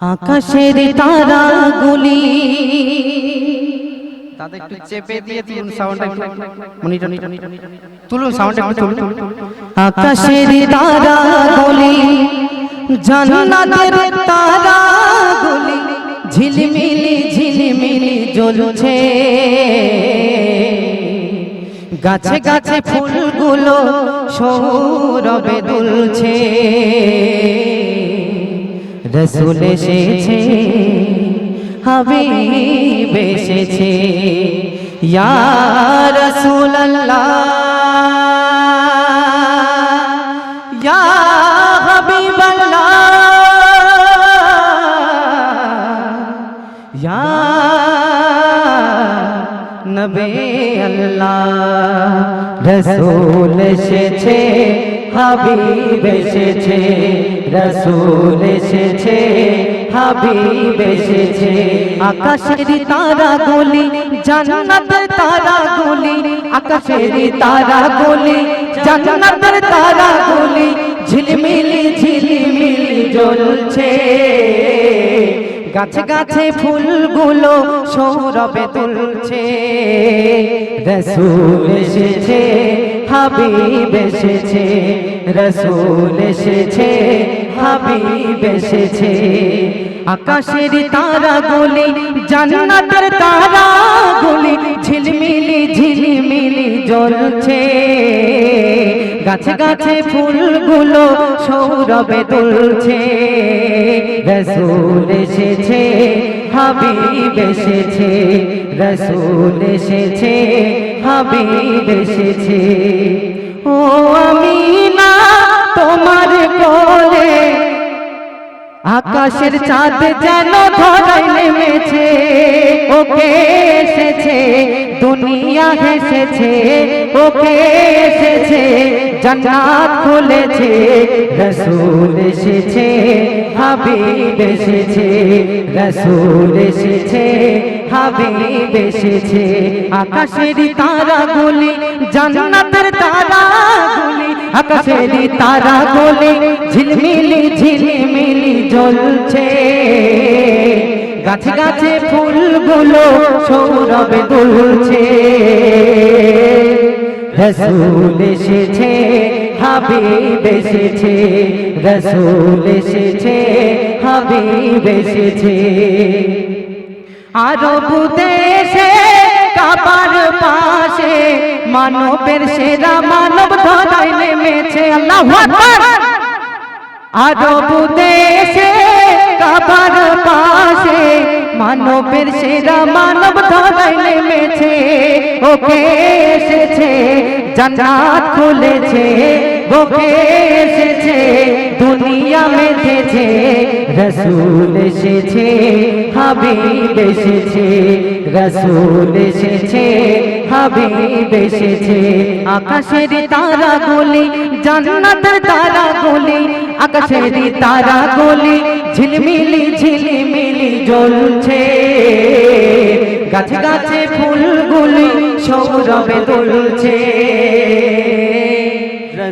আকাশের তারা গুলি তাদের একটু চেপে দিয়ে তুলুন সাউন্ডটা মনিটর তুলুন সাউন্ডটা একটু তুলুন। আকাশের তারা গুলি জান্নাতের তারা গুলি ঝিলমিলি ঝিলমিলি জ্বলছে। গাছে গাছে ফুলগুলো সৌরভে দুলছে। রসুল এসেছে হাবিব এসেছে। ইয়া রসুল আল্লাহ ইয়া হাবিব আল্লাহ ইয়া নবে আল্লাহ রসুল এসেছে। হাবিব এসেছে, রসুল এসেছে, হাবিব এসেছে। আকাশের তারা গুলি, জান্নাতের তারা গুলি, আকাশের তারা গুলি, জান্নাতের তারা গুলি, ঝিলমিলি ঝিলমিলি জ্বলছে। গাছে গাছে ফুলগুলো সৌরভে তুলছে। রসুল এসেছে হাবিব এসেছে, রসুল এসেছে, হাবিব এসেছে। আকাশের তারা গুলি জান্নাতের তারা গুলি ঝিলমিলি ঝিলমিলি জ্বলছে। গাছে গাছে ফুলগুলো সৌরভে তুলছে। রসুল এসেছে, হাবিব এসেছে, রসুল এসেছে, হাবিব এসেছে। ও আমি না তোমার কোলে আকাশের চাঁদ যেন ধরাই নেমেছে, ওকে এসেছে, দুনিয়া হেসেছে, ওকে এসেছে, জান্নাত খুলেছে, রসুল এসেছে, হাবিব এসেছে, রসুল এসেছে, হাবিব এসেছে, আকাশের তারা গুলি জান্নাতের তারা গুলি আকাশের তারা গুলি ঝিলমিলি ঝিলমিলি জ্বলছে। গাছে গাছে ফুলগুলো সৌরভে দুলছে। রসুল এসেছে, হাবিব এসেছে, রসুল এসেছে, হাবিব এসেছে। আরব দেশে কাবার পাশে মানবের সেরা মানব ধরাই নেমেছে। আল্লাহ আরব দেশে কাবার পাশে মানবের সেরা মানব ধরাই নেমেছে। ওকে এসেছে, জান্নাত খুলেছে, ওকে এসেছে। দুনিয়া মেধেছে রসুল এসেছে, হাবিব এসেছে, রসুল এসেছে, হাবিব এসেছে। আকাশের তারা গুলি জান্নাতের তারা গুলি আকাশের তারা গুলি ঝিলমিলি ঝিলমিলি জ্বলছে। গাছে গাছে ফুলগুলি সৌরভে তুলছে।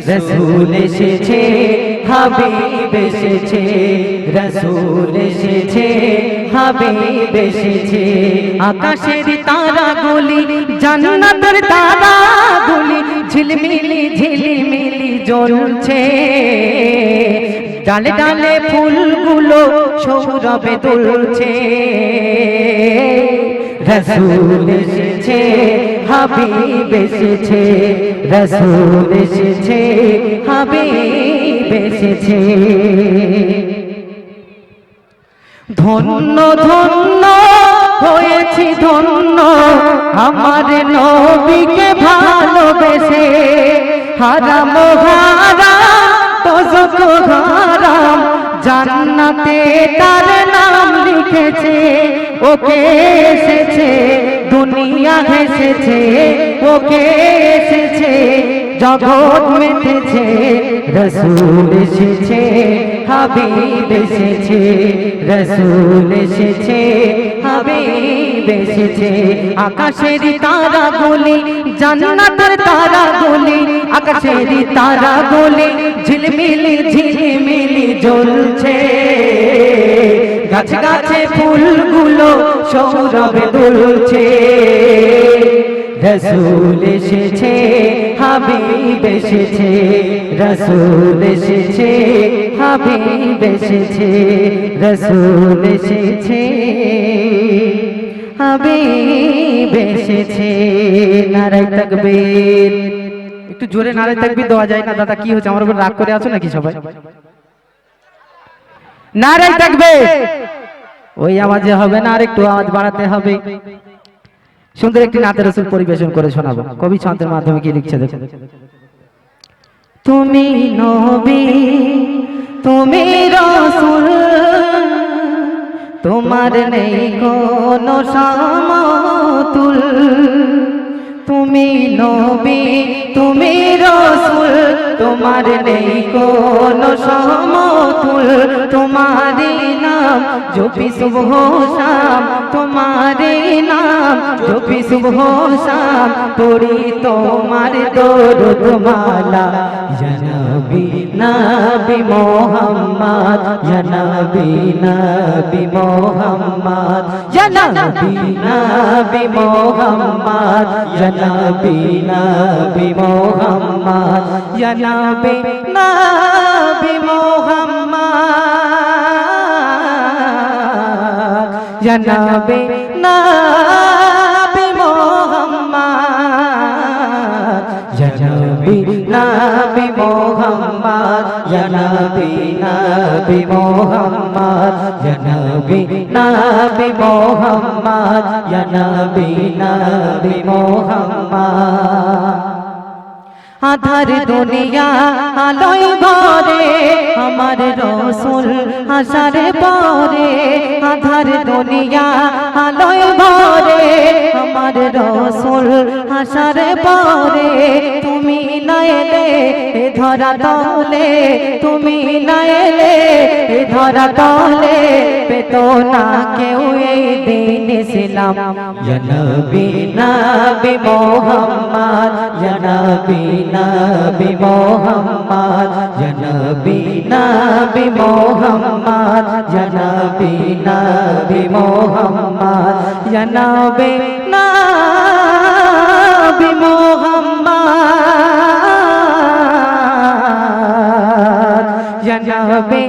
রসুল এসেছে, হাবিব এসেছে, রসুল এসেছে, হাবিব এসেছে। আকাশের তারা গুলি জান্নাতের তারা গুলি ঝিলমিলি ঝিলমিলি জ্বলছে। ডালে ডালে ফুলগুলো সৌরভে তুলছে রসুল এসেছে হাবিব এসেছে, রসুল এসেছে, হাবিব এসেছে। ধন্য ধন্য হয়েছি, ধন্য আমার নবীকে ভালোবেসে। হারাম হারাম তজক হারাম জান্নাতে তার নাম লিখেছে, ওকে এসেছে। দুনিয়া হেসেছে ওকে এসেছে, জগৎ মেতেছে রসুল এসেছে, হাবিব এসেছে, রসুল এসেছে, হাবিব এসেছে। আকাশের তারা গুলি জান্নাতের তারা গুলি আকাশের তারা গুলি ঝিলমিলি ঝিলমিলি জ্বলছে গাছে ফুলগুলো সৌরভে দুলছে। রসুল এসেছে, হাবিব এসেছে, রসুল এসেছে, হাবিব এসেছে, রসুল এসেছে, হাবিব এসেছে। নারায় তাকবীর। একটু জোরে নারায় তাকবীর দেওয়া যায় না, দাদা, কি হচ্ছে আমার উপর রাগ করে আছো নাকি সবাই? নারায় তাকবীর ওই আওয়াজে হবে না আর একটু আওয়াজ বাড়াতে হবে। সুন্দর একটি নাতের রসুল পরিবেশন করে শোনাবো। কবি ছন্দের মাধ্যমে কি লিখছে দেখো তুমি নবী তুমি রসুল তোমার নেই কোনো সমতুল। তুমি নবী, তুমি রসুল, তোমার নেই কোন সমতুল, তোমারই নাম জপি শুভ শাম তোমারই নাম জপি শুভ শাম পড়ি তোমার দরুদ মালা জনবি নবী মোহাম্মদ জনবি নবী মোহাম্মদ জনবি নবী মোহাম্মদ জনবি নবী মোহাম্মদ জনবি নবী মোহাম্মদ জনবি নবী জনবি নবী মোহাম্মদ, জনবি নবী মোহাম্মদ, জনবি নবী মোহাম্মদ। আধার দুনিয়া আলোয় ভরে, আমার রসুল আসারে পরে, আধার দুনিয়া আলোয় ভরে, আমার রসুল আসারে পরে তুমি না এলে এ ধরা তলে তুমি না এলে এ ধরা তলে পেতো না কেউ এই দিন ইসলাম। জনবি নবী মোহাম্মদ জনবি নবী মোহাম্মদ জনবি নবী মোহাম্মদ জনবি নবী মোহাম্মদ জনবি নবী মোহাম্মদ নবী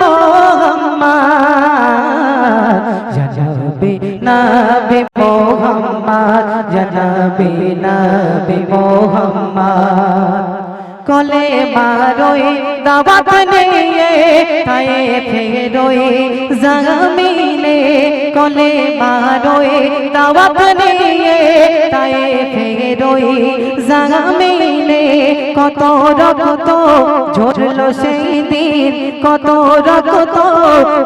মোহাম্মদ জনবি নবী মোহাম্মদ জনবি নবী মোহাম্মদ কলে মারোই দাওয়াত নিয়ে তায়ে ফেরোই জামিনে কলে মারোই দাওয়াত নিয়ে তায়ে ফেরোই জামিনে কত রক্ত, ঝরলো সেই দিন, কত রক্ত,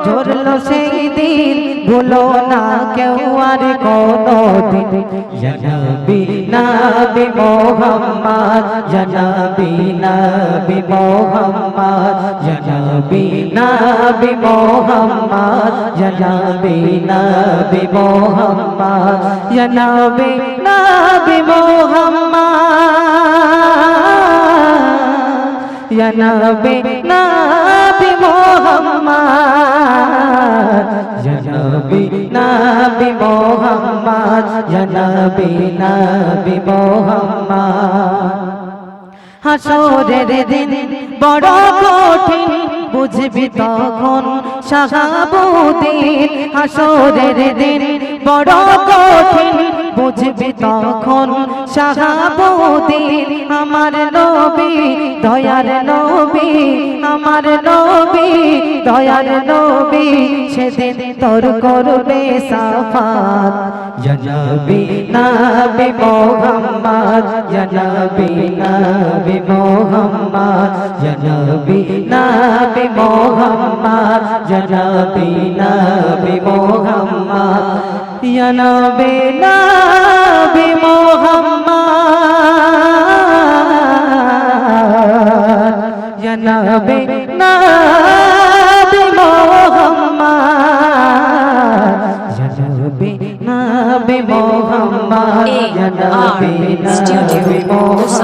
ঝরলো সেই দিন। ভুলো না কেউ আর কোনো দিন জনবি নবী মোহাম্মদ, জনবি নবী মোহাম্মদ, জনবি নবী মোহাম্মদ, জনবি নবী মোহাম্মদ, জনবি নবী মোহাম্মদ। ইয়া নবী নবী মুহাম্মদ। ইয়া নবী নবী মুহাম্মদ। ইয়া নবী নবী দিন বড় কঠিন তখন সাহাবুদ্দিন হাসরের দিন বড় কঠিন বুঝবি তখন শাহাবুদ্দিন, আমার নবী, দয়ার নবী, আমার নবী, দয়ার নবী, সেদিন তোর করবে সাফাত। জনবি নবী মোহাম্মদ, জনবি নবী মোহাম্মদ, জনবি নবী মোহাম্মদ, জনবি নবী মোহাম্মদ। یا نبی نبی محمد یا نبی نبی محمد یا نبی نبی محمد یا نبی نبی محمد